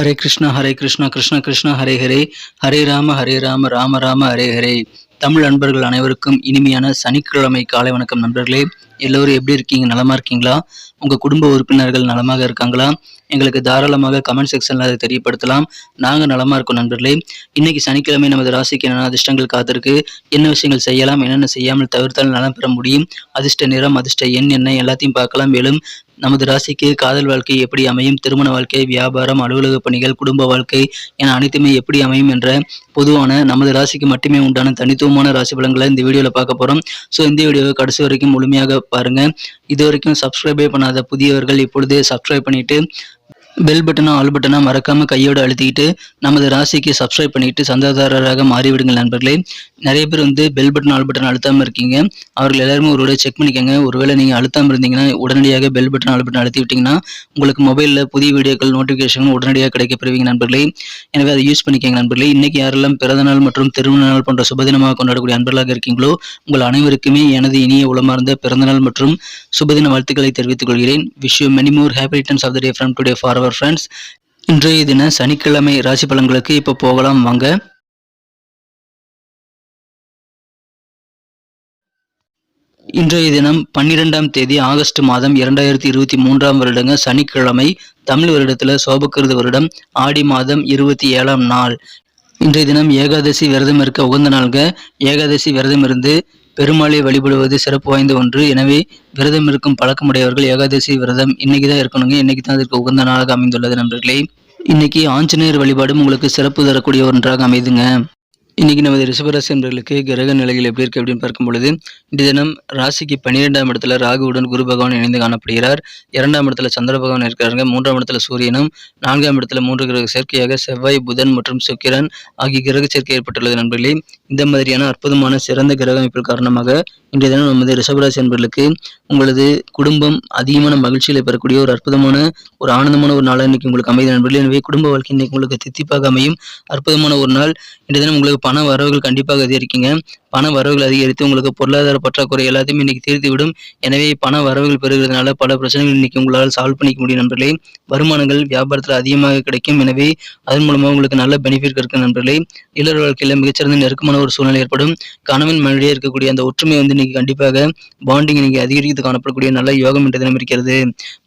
ஹரே கிருஷ்ணா ஹரே கிருஷ்ணா கிருஷ்ண கிருஷ்ணா ஹரே ஹரே. ஹரே ராம ஹரே ராம ராம ராம ஹரே ஹரே. தமிழ் நண்பர்கள் அனைவருக்கும் இனிமையான சனிக்கிழமை காலை வணக்கம் நண்பர்களே. எல்லோரும் எப்படி இருக்கீங்க? நலமா இருக்கீங்களா? உங்க குடும்ப உறுப்பினர்கள் நலமாக இருக்காங்களா? எங்களுக்கு தாராளமாக கமெண்ட் செக்ஷன்ல அதை தெரியப்படுத்தலாம். நாங்க நலமா இருக்கோம் நண்பர்களே. இன்னைக்கு சனிக்கிழமை நமது ராசிக்கு என்னென்ன அதிர்ஷ்டங்கள் காத்திருக்கு? என்ன விஷயங்கள் செய்யலாம்? என்னென்ன செய்யாமல் தவிர்த்தால் நலம் பெற முடியும்? அதிர்ஷ்ட நிறம் அதிர்ஷ்ட எண் என்ன எல்லாத்தையும் பார்க்கலாம். மேலும் நமது ராசிக்கு காதல் வாழ்க்கை எப்படி அமையும்? திருமண வாழ்க்கை வியாபாரம் அலுவலக பணிகள் குடும்ப வாழ்க்கை என அனைத்துமே எப்படி அமையும் என்ற பொதுவான நமது ராசிக்கு மட்டுமே உண்டான தனித்துவமான ராசி பலன்களை இந்த வீடியோவில் பார்க்க போகிறோம் ஸோ இந்த வீடியோவை கடைசி வரைக்கும் முழுமையாக பாருங்கள் இது வரைக்கும் சப்ஸ்கிரைபே பண்ணாத புதியவர்கள் இப்பொழுதே சப்ஸ்கிரைப் பண்ணிவிட்டு பெல் பட்டனா ஆல் பட்டனா மறக்காமல் கையோடு அழுத்திக்கிட்டு நமது ராசிக்கு சப்ஸ்கிரைப் பண்ணிட்டு சந்தாதாரராக மாறிவிடுங்கள் நண்பர்களே. நிறைய பேர் வந்து பெல் பட்டன் ஆல் பட்டன் அழுத்தாமல் இருக்கீங்க. அவர்கள் எல்லாருமே ஒரு செக் பண்ணிக்கோங்க. ஒருவேளை நீங்கள் அழுத்தாமல் இருந்தீங்கன்னா உடனடியாக பெல் பட்டன் ஆல் பட்டன் அழுத்தி விட்டீங்கன்னா உங்களுக்கு மொபைலில் புதிய வீடியோக்கள் நோட்டிஃபிகேஷன் உடனடியாக கிடைக்கப்பெறுவீங்க நண்பர்களே. எனவே அதை யூஸ் பண்ணிக்கோங்க நண்பர்களே. இன்னைக்கு யாரெல்லாம் பிறந்தநாள் மற்றும் திருமண நாள் போன்ற சுபதினமாக கொண்டாடக்கூடிய அன்பர்களாக இருக்கீங்களோ உங்கள் அனைவருக்குமே எனது இனிய உளமார்ந்த பிறந்தநாள் மற்றும் சுபதின வாழ்த்துக்களை தெரிவித்துக் கொள்கிறேன். Wish many more happy returns of the day from today for our friends இன்றைய தின சனிக்கிழமை ராசி பலன்களுக்கு இப்போ போகலாம் வாங்க. இன்றைய தினம் பன்னிரெண்டாம் தேதி ஆகஸ்ட் மாதம் இரண்டாயிரத்தி இருபத்தி மூன்றாம் வருடங்க சனிக்கிழமை தமிழ் வருடத்துல சோபக்கிருத வருடம் ஆடி மாதம் இருபத்தி ஏழாம் நாள். இன்றைய தினம் ஏகாதசி விரதம் இருக்க உகந்த நாள்க ஏகாதசி விரதம் இருந்து பெருமாளை வழிபடுவது சிறப்பு வாய்ந்த ஒன்று. எனவே விரதம் இருக்கும் பழக்கமுடையவர்கள் ஏகாதசி விரதம் இன்னைக்கு தான் இருக்கணுங்க. இன்னைக்கு தான் அதற்கு உகந்த நாளாக அமைந்துள்ளது நண்பர்களே. இன்னைக்கு ஆஞ்சநேயர் வழிபாடும் உங்களுக்கு சிறப்பு தரக்கூடிய ஒன்றாக அமைதுங்க. இன்னைக்கு நமது ரிஷபராசி என்பர்களுக்கு கிரக நிலைகள் எப்படி இருக்குது அப்படின்னு பார்க்கும் பொழுது இந்த தினம் ராசிக்கு பன்னிரெண்டாம் இடத்துல ராகுவுடன் குரு பகவான் இணைந்து காணப்படுகிறார். இரண்டாம் இடத்துல சந்திர பகவான் இருக்கிறாங்க மூன்றாம் இடத்துல சூரியனும் நான்காம் இடத்துல மூன்று கிரக சேர்க்கையாக செவ்வாய் புதன் மற்றும் சுக்கிரன் ஆகிய கிரக சேர்க்கை ஏற்பட்டுள்ளது நண்பர்களே. இந்த மாதிரியான அற்புதமான சிறந்த கிரக அமைப்பில் காரணமாக இன்றைய தினம் நமது ரிஷபராசி என்பர்களுக்கு உங்களது குடும்பம் அதிகமான மகிழ்ச்சிகளை பெறக்கூடிய ஒரு அற்புதமான ஒரு ஆனந்தமான ஒரு நாளாக இன்னைக்கு உங்களுக்கு அமைதி நண்பர்களே. எனவே குடும்ப வாழ்க்கை இன்னைக்கு உங்களுக்கு தித்திப்பாக அமையும். அற்புதமான ஒரு நாள் இன்றைய தினம் உங்களுக்கு பண வரவுகள் கண்டிப்பாக அதிகரிக்குங்க. பண வரவுகள் அதிகரித்து உங்களுக்கு பொருளாதார பற்றாக்குறை எல்லாத்தையும் இன்னைக்கு தீர்த்துவிடும். எனவே பண வரவுகள் பெறுகிறதுனால பல பிரச்சனைகள் இன்னைக்கு உங்களால் சால்வ் பண்ணிக்க முடியும் நண்பர்களே. வருமானங்கள் வியாபாரத்தில் அதிகமாக கிடைக்கும். எனவே அதன் மூலமாக உங்களுக்கு நல்ல பெனிஃபிட் இருக்கு நண்பர்களே. இல்லற வாழ்க்கையில் மிகச்சிறந்த நெருக்கமான ஒரு சூழ்நிலை ஏற்படும். கணவன் மனைவியே இருக்கக்கூடிய அந்த ஒற்றுமை வந்து இன்னைக்கு கண்டிப்பாக பாண்டிங் இன்னைக்கு அதிகரித்து காணப்படக்கூடிய நல்ல யோகம் என்ற தினம் இருக்கிறது.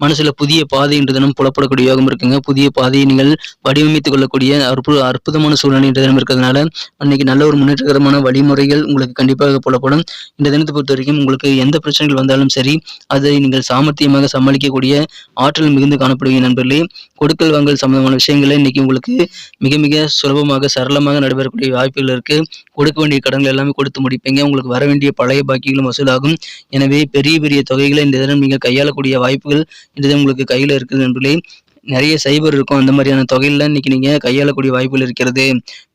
மனசுல புதிய பாதை என்ற தினம் புலப்படக்கூடிய யோகம் இருக்குங்க. புதிய பாதையை நீங்கள் வடிவமைத்துக் கொள்ளக்கூடிய அற்புத அற்புதமான சூழ்நிலை என்ற தினம் இருக்கிறதுனால அன்னைக்கு நல்ல ஒரு முன்னேற்றகரமான வழிமுறைகள் உங்களுக்கு கண்டிப்பாக புலப்படும். இந்த தினத்தை பொறுத்த வரைக்கும் உங்களுக்கு எந்த பிரச்சனைகள் வந்தாலும் சரி அதை நீங்கள் சாமர்த்தியமாக சமாளிக்கக்கூடிய ஆற்றல் மிகுந்து காணப்படுவீங்க நண்பர்களே. கொடுக்கல் வாங்கல் சம்பந்தமான விஷயங்களை இன்னைக்கு உங்களுக்கு மிக மிக சுலபமாக சரளமாக நடைபெறக்கூடிய வாய்ப்புகள் இருக்கு. கொடுக்க வேண்டிய கடன்கள் எல்லாமே கொடுத்து முடிப்பீங்க. உங்களுக்கு வர வேண்டிய பழைய பாக்கிகளும் வசூலாகும். எனவே பெரிய பெரிய தொகைகளை இந்த தினம் நீங்கள் கையாளக்கூடிய வாய்ப்புகள் இந்த தினம் உங்களுக்கு கையில் இருக்குது நண்பர்களே. நிறைய சைபர் இருக்கும். அந்த மாதிரியான தொகையில இன்னைக்கு நீங்க கையாளக்கூடிய வாய்ப்புகள் இருக்கிறது.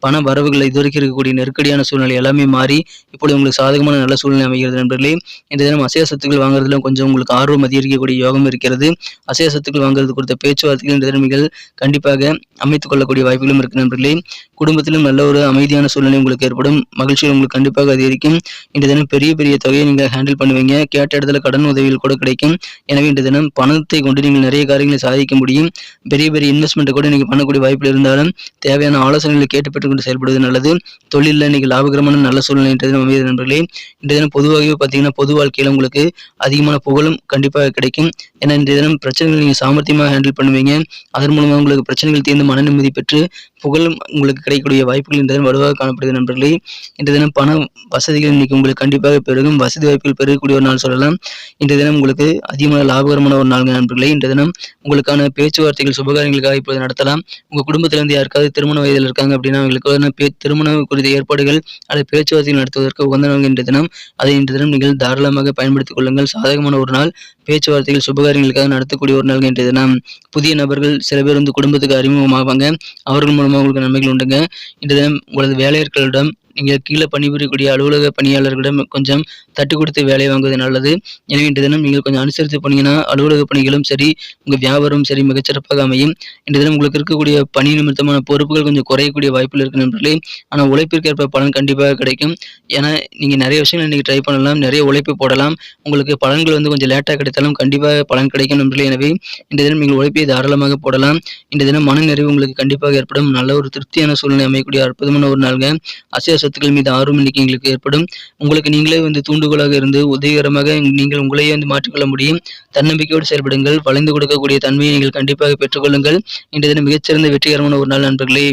பண வரவுகள் இதுவரைக்கும் இருக்கக்கூடிய நெருக்கடியான சூழ்நிலை எல்லாமே மாறி இப்படி உங்களுக்கு சாதகமான நல்ல சூழ்நிலை அமைகிறது நண்பர்களே. இந்த தினம் அசைய சொத்துக்கள் வாங்குறதுல கொஞ்சம் உங்களுக்கு ஆர்வம் அதிகரிக்கக்கூடிய யோகம் இருக்கிறது. அசைய சொத்துக்கள் வாங்குறது குறித்த பேச்சுவார்த்தைகள் இந்த தினமைகள் கண்டிப்பாக அமைத்துக் கொள்ளக்கூடிய வாய்ப்புகளும் இருக்கு நண்பர்களே. குடும்பத்திலும் நல்ல ஒரு அமைதியான சூழ்நிலை உங்களுக்கு ஏற்படும். மகிழ்ச்சிகள் உங்களுக்கு கண்டிப்பாக அதிகரிக்கும். இந்த தினம் பெரிய பெரிய தொகையை நீங்கள் ஹேண்டில் பண்ணுவீங்க. கேட்ட இடத்துல கடன் உதவிகள் கூட கிடைக்கும். எனவே இந்த தினம் பணத்தை கொண்டு நீங்கள் நிறைய காரியங்களை சாதிக்க முடியும். பெரிய பெரிய இன்வெஸ்ட்மெண்ட்டை கூட நீங்கள் பண்ணக்கூடிய வாய்ப்புகள் இருந்தாலும் தேவையான ஆலோசனைகளை கேட்டு பெற்றுக்கொண்டு செயல்படுவது நல்லது. தொழிலில் இன்னைக்கு லாபகரமான நல்ல சூழ்நிலை இன்றைய தினம் அமைதி நண்பர்களே. இன்றைய தினம் பொதுவாகவே பார்த்தீங்கன்னா பொது வாழ்க்கையில் உங்களுக்கு அதிகமான புகழும் கண்டிப்பாக கிடைக்கும். ஏன்னா இன்றைய தினம் பிரச்சனைகள் நீங்கள் சாமர்த்தியமாக ஹேண்டில் பண்ணுவீங்க. அதன் மூலமாக உங்களுக்கு பிரச்சனைகள் தீர்ந்து மன நிம்மதி பெற்று புகழும் உங்களுக்கு கிடைக்கக்கூடிய வாய்ப்புகள் இன்றைய தினம் வலுவாக காணப்படுது நண்பர்களே. இன்றைய தினம் பண வசதிகள் இன்னைக்கு உங்களுக்கு கண்டிப்பாக பெருகும். வசதி வாய்ப்புகள் பெருகக்கூடிய ஒரு நாள் சொல்லலாம். இன்றைய தினம் உங்களுக்கு அதிகமான லாபகரமான ஒரு நாள் நண்பர்களே. இன்றைய தினம் உங்களுக்கான பேச்சுவார்த்தைகள் சுபகாரியங்களுக்காக இப்போது நடத்தலாம். உங்கள் குடும்பத்திலிருந்து யாருக்காவது திருமண வயதில் இருக்காங்க அப்படின்னா அவங்களுக்கு பே திருமணம் குறித்த ஏற்பாடுகள் அல்லது பேச்சுவார்த்தைகள் நடத்துவதற்கு உகந்தவங்க இன்றைய தினம். அதை இன்றைய தினம் நீங்கள் தாராளமாக பயன்படுத்திக் கொள்ளுங்கள். சாதகமான ஒரு நாள். பேச்சுவார்த்தைகள் சுபகாரியங்களுக்காக நடத்தக்கூடிய ஒரு நாள் இன்றைய தினம். புதிய நபர்கள் சில பேர் வந்து குடும்பத்துக்கு அறிமுகமாவாங்க. அவர்கள் மூலமாக உங்களுக்கு நன்மைகள் உண்டுங்க. இன்றைய தினம் உங்களது வேலையாட்களிடம் நீங்கள் கீழே பணிபுரியக்கூடிய அலுவலக பணியாளர்களிடம் கொஞ்சம் தட்டு கொடுத்து வேலை வாங்குவது நல்லது. எனவே இன்று தினம் நீங்கள் கொஞ்சம் அனுசரித்து போனீங்கன்னா அலுவலக பணிகளும் சரி உங்கள் வியாபாரமும் சரி மிகச்சிறப்பாக அமையும். இன்று தினம் உங்களுக்கு இருக்கக்கூடிய பணி நிமித்தமான பொறுப்புகள் கொஞ்சம் குறையக்கூடிய வாய்ப்புகள் இருக்கு நண்பர்களே. ஆனால் உழைப்பிற்கேற்ப பலன் கண்டிப்பாக கிடைக்கும். ஏன்னா நீங்கள் நிறைய விஷயங்கள் இன்றைக்கி ட்ரை பண்ணலாம் நிறைய உழைப்பு போடலாம். உங்களுக்கு பலன்கள் வந்து கொஞ்சம் லேட்டாக கிடைத்தாலும் கண்டிப்பாக பலன் கிடைக்கும் நண்பர்களே. எனவே இன்றைய தினம் நீங்கள் உழைப்பை தாராளமாக போடலாம். இன்றைய தினம் மன நிறைவு உங்களுக்கு கண்டிப்பாக ஏற்படும். நல்ல ஒரு திருப்தியான சூழ்நிலை அமையக்கூடிய அற்புதமான ஒரு நாள்கள் அசைய சொத்துக்கள் மீது ஆர்வம் இன்னைக்கு எங்களுக்கு ஏற்படும். உங்களுக்கு நீங்களே வந்து தூண்டுகோலாக இருந்து உதவிகரமாக நீங்கள் உங்களையே வந்து மாற்றிக்கொள்ள முடியும். தன்னம்பிக்கையோடு செயல்படுங்கள். வளைந்து கொடுக்கக்கூடிய தன்மையை நீங்கள் கண்டிப்பாக பெற்றுக்கொள்ளுங்கள். இன்றைய தினம் மிகச்சிறந்த வெற்றிகரமான ஒரு நாள் நண்பர்களே.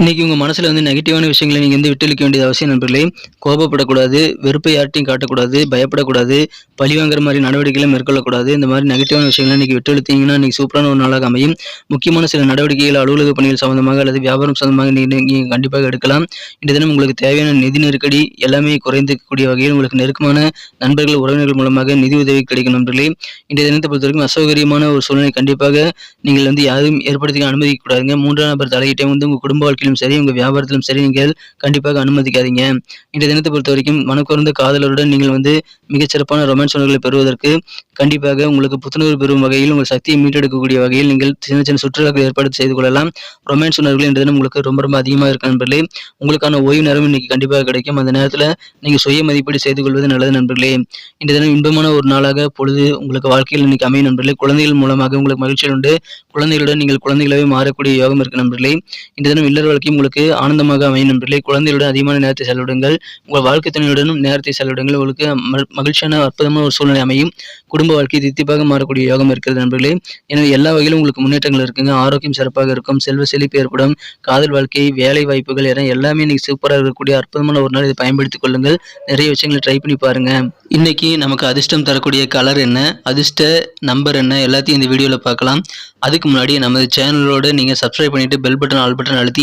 இன்னைக்கு உங்க மனசில் வந்து நெகட்டிவான விஷயங்களை நீங்கள் வந்து விட்டளிக்க வேண்டியது அவசியம் நண்பர்களே. கோபப்படக்கூடாது வெறுப்பை யார்ட்டையும் காட்டக்கூடாது பயப்படக்கூடாது பழி வாங்குற மாதிரி நடவடிக்கைகளை மேற்கொள்ளக்கூடாது. இந்த மாதிரி நெகட்டிவான விஷயங்களை இன்னைக்கு விட்டளித்தீங்கன்னா இன்னைக்கு சூப்பரான ஒரு நாளாக அமையும். முக்கியமான சில நடவடிக்கைகள் அலுவலக பணிகள் சம்பந்தமாக அல்லது வியாபாரம் சம்பந்தமாக நீங்கள் கண்டிப்பாக எடுக்கலாம். இந்த தினம் உங்களுக்கு தேவையான நிதி நெருக்கடி எல்லாமே குறைந்துக்கூடிய வகையில் உங்களுக்கு நெருக்கமான நண்பர்கள் உறவினர்கள் மூலமாக நிதி உதவி கிடைக்கும் நண்பர்களே. இந்த தினத்தை பொறுத்த வரைக்கும் அசௌகரியமான ஒரு சூழ்நிலை கண்டிப்பாக நீங்கள் வந்து யாரும் ஏற்படுத்திக்க அனுமதிக்க கூடாதுங்க மூன்றாம் நபர் தலையிட்டே வந்து உங்கள் குடும்ப வாழ்க்கையிலும் சரி உங்க வியாபாரத்திலும் சரி நீங்கள் கண்டிப்பாக அனுமதிக்காதீங்க. இந்த தினத்தை பொறுத்த வரைக்கும் மனக்குறந்த காதலருடன் நீங்கள் வந்து மிகச்சிறப்பான ரொமான்ஸ் உணர்வுகளை பெறுவதற்கு கண்டிப்பாக உங்களுக்கு புத்துணர்வு பெறும் வகையில் உங்கள் சக்தியை மீட்டெடுக்கக்கூடிய வகையில் நீங்கள் சின்ன சின்ன சுற்றுலாக்கள் ஏற்பாடு செய்து கொள்ளலாம். ரொமான்ஸ் உணர்வுகள் இந்த தினம் உங்களுக்கு ரொம்ப ரொம்ப அதிகமாக இருக்கு நண்பர்களே. உங்களுக்கான ஓய்வு நேரம் இன்னைக்கு கண்டிப்பாக கிடைக்கும். அந்த நேரத்தில் நீங்கள் சுய மதிப்பீடு செய்து கொள்வது நல்லது நண்பர்களே. இந்த தினம் இன்பமான ஒரு நாளாக பொழுது உங்களுக்கு வாழ்க்கையில் இன்னைக்கு அமையும் நண்பர்களே. குழந்தைகள் மூலமாக உங்களுக்கு மகிழ்ச்சியில் உண்டு. குழந்தைகளுடன் நீங்கள் குழந்தைகளாகவே மாறக்கூடிய யோகம் இருக்கு நண்பர்களே. இந்த தினம் இல்லற வாழ்க்கையும் உங்களுக்கு ஆனந்தமாக அமையும் நண்பர்களே. குழந்தைகளுடன் அதிகமான நேரத்தை செலவிடுங்கள். உங்கள் வாழ்க்கை துணையுடனும் நேரத்தை செலவிடுங்கள். உங்களுக்கு மகிழ்ச்சியான அற்புதமான ஒரு சூழ்நிலை அமையும். குடும்ப வாழ்க்கை தித்திப்பாக மாறக்கூடிய யோகம் இருக்கிறது நண்பர்களே. எனவே எல்லா வகையிலும் உங்களுக்கு முன்னேற்றங்கள் இருக்குங்க. ஆரோக்கியம் சிறப்பாக இருக்கும். செல்வ செழிப்பு ஏற்படும். காதல் வாழ்க்கை வேலை வாய்ப்புகள் என எல்லாமே இன்னைக்கு சூப்பராக இருக்கக்கூடிய அற்புதமான ஒரு நாள் இதை பயன்படுத்திக் கொள்ளுங்கள். நிறைய விஷயங்களை ட்ரை பண்ணி பாருங்க. இன்னைக்கு நமக்கு அதிர்ஷ்டம் தரக்கூடிய கலர் என்ன? அதிர்ஷ்ட நம்பர் என்ன? எல்லாத்தையும் இந்த வீடியோவில் பார்க்கலாம். அதுக்கு முன்னாடி நமது சேனலோட நீங்கள் சப்ஸ்கிரைப் பண்ணிட்டு பெல் பட்டன் ஆல் பட்டன் அழுத்தி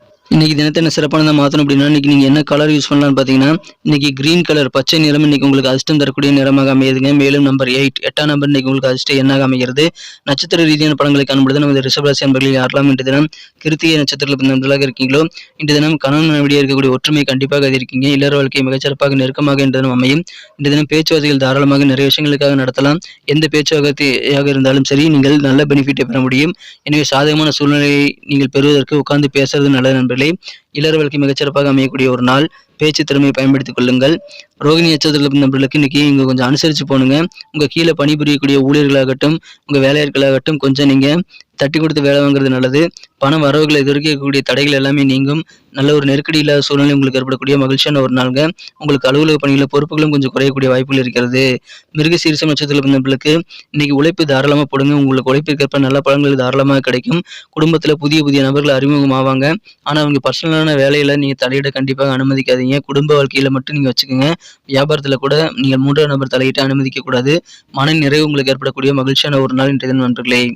இன்னைக்கு தினத்தை என்ன சிறப்பானதாக மாற்றணும் அப்படின்னா இன்னைக்கு நீங்கள் என்ன கலர் யூஸ் பண்ணலாம்னு பார்த்தீங்கன்னா இன்னைக்கு கிரீன் கலர் பச்சை நிறம் இன்னைக்கு உங்களுக்கு அதிர்ஷ்டம் தரக்கூடிய நிறமாக அமையுதுங்க. மேலும் நம்பர் எயிட் எட்டாம் நம்பர் இன்னைக்கு உங்களுக்கு அதிர்ஷ்டம் எண்ணாக அமைகிறது. நட்சத்திர ரீதியான படங்களை காணும்பொழுது நமது ரிஷபராசி அன்பர்களில் யாரெல்லாம் இன்று தினம் கிருத்திகை நட்சத்திரத்தில் நண்பர்களாக இருக்கீங்களோ இன்று தினம் கணவன் மனைவிடையே இருக்கக்கூடிய ஒற்றுமை கண்டிப்பாக இருக்கீங்க இல்லற வாழ்க்கை மிகச்சிறப்பாக நெருக்கமாக இன்று தினம் அமையும். இந்த தினம் பேச்சுவார்த்தைகள் தாராளமாக நிறைய விஷயங்களுக்காக நடத்தலாம். எந்த பேச்சுவார்த்தையாக இருந்தாலும் சரி நீங்கள் நல்ல பெனிஃபிட்டை பெற முடியும். எனவே சாதகமான சூழ்நிலையை நீங்கள் பெறுவதற்கு உட்கார்ந்து பேசுறது நல்லது நண்பர்கள். நண்பர்களே வாழ்க்கை மிகச்சிறப்பாக அமையக்கூடிய ஒரு நாள். பேச்சு திறமையை பயன்படுத்திக் கொள்ளுங்கள். ரோகிணி நட்சத்திரத்தில் நண்பர்களுக்கு இன்னைக்கு இங்க கொஞ்சம் அனுசரிச்சு போனுங்க. உங்க கீழே பணிபுரியக்கூடிய ஊழியர்களாகட்டும் உங்க வேலையாட்களாகட்டும் கொஞ்சம் நீங்க தட்டி கொடுத்து வேலை வாங்குறது நல்லது. பணம் வரவுகளை எதிர்க்கக்கூடிய தடைகள் எல்லாமே நீங்கும். நல்ல ஒரு நெருக்கடி இல்லாத சூழ்நிலை உங்களுக்கு ஏற்படக்கூடிய மகிழ்ச்சியான ஒரு நாளுங்க. உங்களுக்கு அலுவலக பணிகளில் பொறுப்புகளும் கொஞ்சம் குறையக்கூடிய வாய்ப்புகள் இருக்கிறது. மிருக சீரிசம் நட்சத்திரத்தில் பிறந்தவர்களுக்கு இன்னைக்கு உழைப்பு தாராளமாக போடுங்க. உங்களுக்கு உழைப்பிற்கேற்ப நல்ல பழங்கள் தாராளமாக கிடைக்கும். குடும்பத்தில் புதிய புதிய நபர்கள் அறிமுகம் ஆவாங்க ஆனால் அவங்க பர்சனலான வேலையில் நீங்கள் தலையிட கண்டிப்பாக அனுமதிக்காதீங்க. குடும்ப வாழ்க்கையில மட்டும் நீங்க வச்சுக்கோங்க. வியாபாரத்துல கூட நீங்கள் மூன்றாம் நபர் தலையிட்டு அனுமதிக்க கூடாது. மன நிறைவு உங்களுக்கு ஏற்படக்கூடிய மகிழ்ச்சியான ஒரு நாள் இன்றைய தினம் நண்பர்களே.